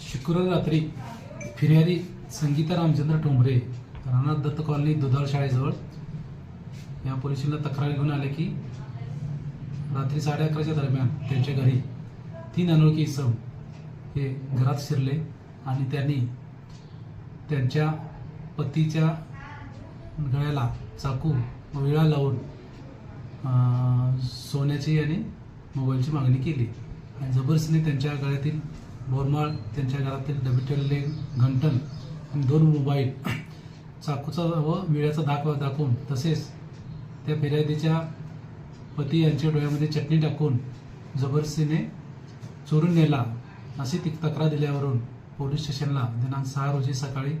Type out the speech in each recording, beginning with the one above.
शुक्रवारी रात्री फिर्यादी संगीता रामचंद्र ठोंबरे राणा दत्त कॉलनी दुधाळ शाळेजवळ या पोलिसांना तक्रार घेऊन आले की रात्री साडे अकराच्या दरम्यान त्यांच्या घरी तीन अनोळखी इसम हे घरात शिरले आणि त्यांनी त्यांच्या पतीच्या गळ्याला चाकू विळा लावून सोन्याची आणि मोबाईलची मागणी केली. आणि जबरदस्तीने त्यांच्या गळ्यातील बोरमाळ त्यांच्या घरातील डबे घंटन आणि दोन मोबाईल चाकूचा व विळ्याचा दाखवा दाखवून तसेच त्या फिर्यादीच्या पती यांच्या डोळ्यामध्ये चटणी टाकून जबरदस्तीने चोरून नेला अशी ती तक्रार दिल्यावरून पोलीस स्टेशनला दिनांक सहा रोजी सकाळी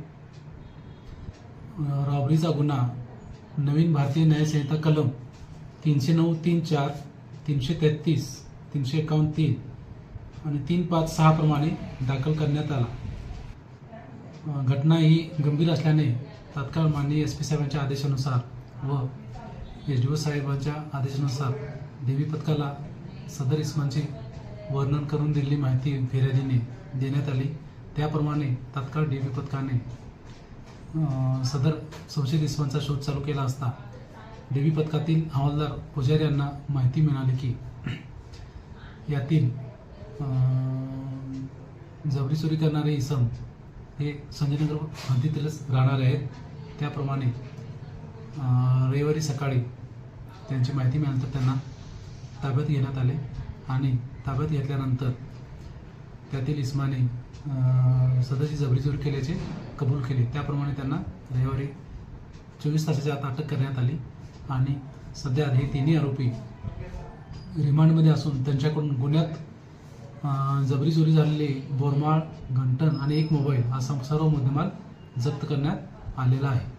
रॉबरीचा गुन्हा नवीन भारतीय न्यायसंहिता कलम तीनशे नऊ तीन चार तीनशे तेहतीस तीनशे एकावन्न तीन आणि तीन पाच सहा प्रमाणे दाखल करण्यात आला. घटना ही गंभीर असल्याने तात्काळ माननीय एस पी साहेबांच्या आदेशानुसार व एस डी ओ साहेबांच्या आदेशानुसार देवी पथकाला सदर इस्मांचे वर्णन करून दिलेली माहिती फिर्यादीने देण्यात आली. त्याप्रमाणे तात्काळ देवी पथकाने सदर संशयित इस्मांचा शोध चालू केला असता देवी पथकातील हवालदार पुजारी यांना माहिती मिळाली की यातील जबरी चोरी करणारे इसम हे संजयनगर हद्दीतीलच राहणारे आहेत. त्याप्रमाणे रविवारी सकाळी त्यांची माहिती मिळाल्यानंतर त्यांना ताब्यात घेण्यात आले आणि ताब्यात घेतल्यानंतर त्यातील इस्माने सदरची जबरी चोरी केल्याचे कबूल केले. त्याप्रमाणे त्यांना रविवारी चोवीस तासाच्या आत अटक करण्यात आली आणि सध्या हे तिन्ही आरोपी रिमांडमध्ये असून त्यांच्याकडून गुन्ह्यात जबरी चोरी झालेले बोरमाळ घंटण आणि एक मोबाईल असा सर्व मुद्देमाल जप्त करण्यात आलेला आहे.